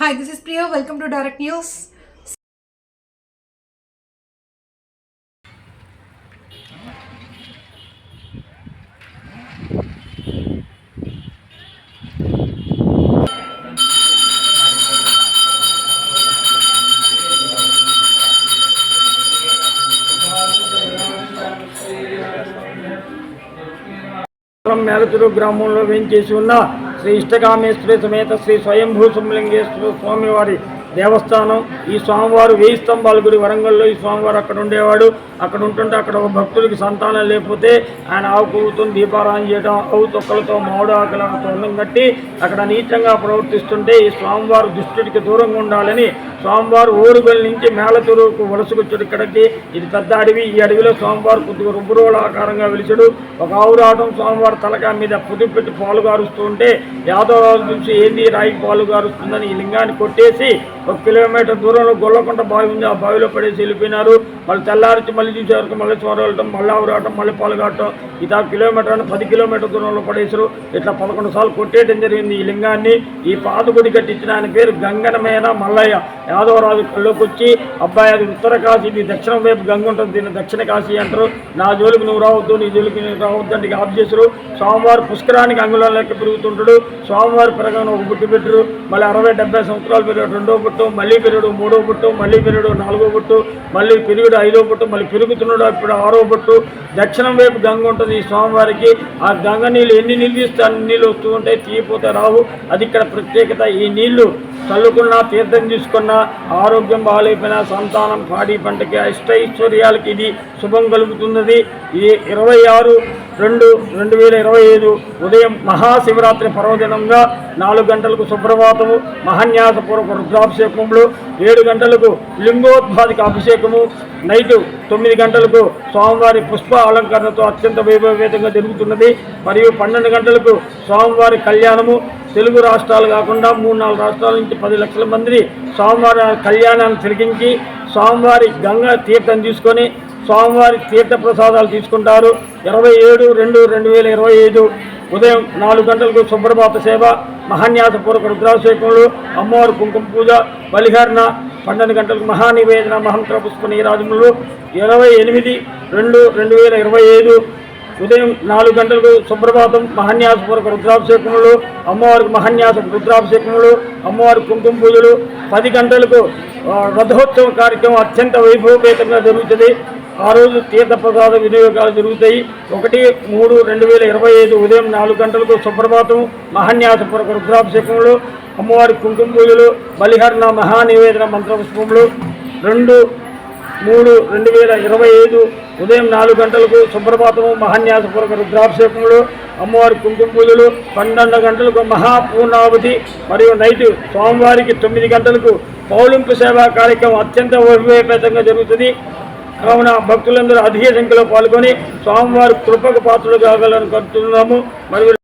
Hi this is Priya welcome to direct news Melaturu గ్రామంలో వేయించేసి ఉన్న శ్రీ ఇష్టకామేశ్వరి సమేత శ్రీ స్వయంభూ సుమలింగేశ్వర స్వామివారి దేవస్థానం. ఈ స్వామివారు వెయ్యి స్తంభాల గుడి వరంగల్లో ఈ స్వామివారు అక్కడ ఉండేవాడు. అక్కడ ఉంటుంటే అక్కడ ఒక భక్తుడికి సంతానం లేకపోతే ఆయన ఆవు పువ్వుతో దీపారాయణ చేయడం ఆవు తొక్కలతో మామిడి ఆకలతో అన్నం కట్టి అక్కడ నీచంగా ప్రవర్తిస్తుంటే ఈ స్వామివారు దుష్టుడికి దూరంగా ఉండాలని స్వామివారు ఓరుగల్ నుంచి మేళతూరుకు వలసకొచ్చాడు ఇక్కడికి. ఇది పెద్ద అడవి. ఈ అడవిలో స్వామివారు కొద్దిగా రుబ్బురోల ఆకారంగా వెలిచాడు. ఒక ఆవురాటం స్వామివారు తలక తలకా మీద పుదుపు పెట్టి పాలు గారుస్తూ ఉంటే యాదవరాజు చూసి ఏంది రాయి పాలు గారుస్తుందని ఈ లింగాన్ని కొట్టేసి ఒక కిలోమీటర్ దూరంలో గొల్లకుంట బావి ఉంది. ఆ బావిలో పడేసి వెళ్ళిపోయినారు. మళ్ళీ తెల్లారించి మళ్ళీ చూసేవరకు మళ్ళీ చోర వెళ్ళటం మళ్ళీ ఆవురాటం మళ్ళీ పాలు కావటం ఇది ఆ కిలోమీటర్ అని పది కిలోమీటర్ దూరంలో పడేసారు ఇట్లా పదకొండు సార్లు కొట్టేయడం జరిగింది ఈ లింగాన్ని. ఈ పాతగుడి కట్టించిన ఆయన పేరు గంగనమేన మల్లయ్య. యాదవరాజు కళ్ళలోకి వచ్చి అబ్బాయి అది ఉత్తర కాశీ ఇది దక్షిణం వైపు గంగ ఉంటుంది దీన్ని దక్షిణ కాశీ అంటారు. నా జోలికి నువ్వు రావద్దు నీ జోలికి నువ్వు రావద్దు అంటే ఆఫ్ చేశారు. స్వామివారు పుష్కరానికి అంగుళం లెక్క పెరుగుతుంటాడు స్వామివారి పెరగను ఒక బుట్టు పెట్టరు. మళ్ళీ అరవై డెబ్బై సంవత్సరాలు పెరిగాడు. రెండో బుట్టు మళ్ళీ పెరుగుడు. మూడో బుట్టు మళ్ళీ పెరుగుడు. నాలుగో బుట్టు మళ్ళీ పెరుగుడు. ఐదో బుట్టు మళ్ళీ పెరుగుతున్నాడు. ఇప్పుడు ఆరో బుట్టు దక్షిణం వైపు గంగ ఉంటుంది ఈ స్వామివారికి. ఆ గంగ నీళ్ళు ఎన్ని నీళ్ళు తీస్తే అన్ని నీళ్ళు వస్తూ ఉంటాయి తీయపోతే రావు. అది ఇక్కడ ప్రత్యేకత. ఈ నీళ్ళు చల్లుకున్నా తీర్థం తీసుకున్నా ఆరోగ్యం బాగాలేకపోయినా సంతానం పాడి పంటకి అష్టైశ్వర్యాలకి ఇది శుభం కలుగుతున్నది. ఇది ఇరవై ఆరు రెండు రెండు వేల ఇరవై ఐదు ఉదయం మహాశివరాత్రి పర్వదినంగా నాలుగు గంటలకు సుప్రభాతము మహాన్యాసపూర్వక రుద్రాభిషేకములు ఏడు గంటలకు లింగోద్భాదిక అభిషేకము నైటు తొమ్మిది గంటలకు స్వామివారి పుష్ప అలంకరణతో అత్యంత వైభవేతంగా జరుగుతున్నది. మరియు పన్నెండు గంటలకు స్వామివారి కళ్యాణము తెలుగు రాష్ట్రాలు కాకుండా మూడు నాలుగు రాష్ట్రాల నుంచి పది లక్షల మందిని స్వామివారి కళ్యాణాన్ని తిరిగించి స్వామివారి గంగా తీర్థం తీసుకొని స్వామివారి తీర్థ ప్రసాదాలు తీసుకుంటారు. ఇరవై ఏడు రెండు రెండు వేల ఇరవై ఐదు ఉదయం నాలుగు గంటలకు శుభ్రపాత సేవ మహాన్యాసపూర్వక రుద్రాభిషేకములు అమ్మవారి కుంకుమ పూజ బలిహరణ పన్నెండు గంటలకు మహానివేదన మహంత్ర పుష్ప నీరాజములు ఇరవై ఎనిమిది రెండు రెండు వేల ఇరవై ఐదు ఉదయం నాలుగు గంటలకు సుప్రభాతం మహాన్యాసపూర్వక రుద్రాభిషేకములు అమ్మవారికి మహాన్యాస రుద్రాభిషేకములు అమ్మవారి కుంకుమ పూజలు. పది గంటలకు రథోత్సవ కార్యక్రమం అత్యంత వైభవపేతంగా జరుగుతుంది. ఆ రోజు తీర్థ ప్రసాద వినియోగాలు జరుగుతాయి. ఒకటి మూడు రెండు వేల ఇరవై ఐదు ఉదయం నాలుగు గంటలకు సుప్రభాతం మహాన్యాసపూర్వక రుద్రాభిషేకములు అమ్మవారి కుంకుమ పూజలు బలిహరణ మహానివేదన మంత్రపుష్పములు. రెండు మూడు రెండు వేల ఇరవై ఐదు ఉదయం నాలుగు గంటలకు సుప్రభాతము మహాన్యాసపూర్వక రుద్రాభిషేకములు అమ్మవారి కుంకుమ పూజలు పన్నెండు గంటలకు మహాపూర్ణావతి మరియు నైట్ స్వామివారికి తొమ్మిది గంటలకు పౌలింపు సేవా కార్యక్రమం అత్యంత వైభవపేతంగా జరుగుతుంది. కావున భక్తులందరూ అధిక సంఖ్యలో పాల్గొని స్వామివారి కృపకు పాత్రలు కాగలని కోరుతున్నాము. మరియు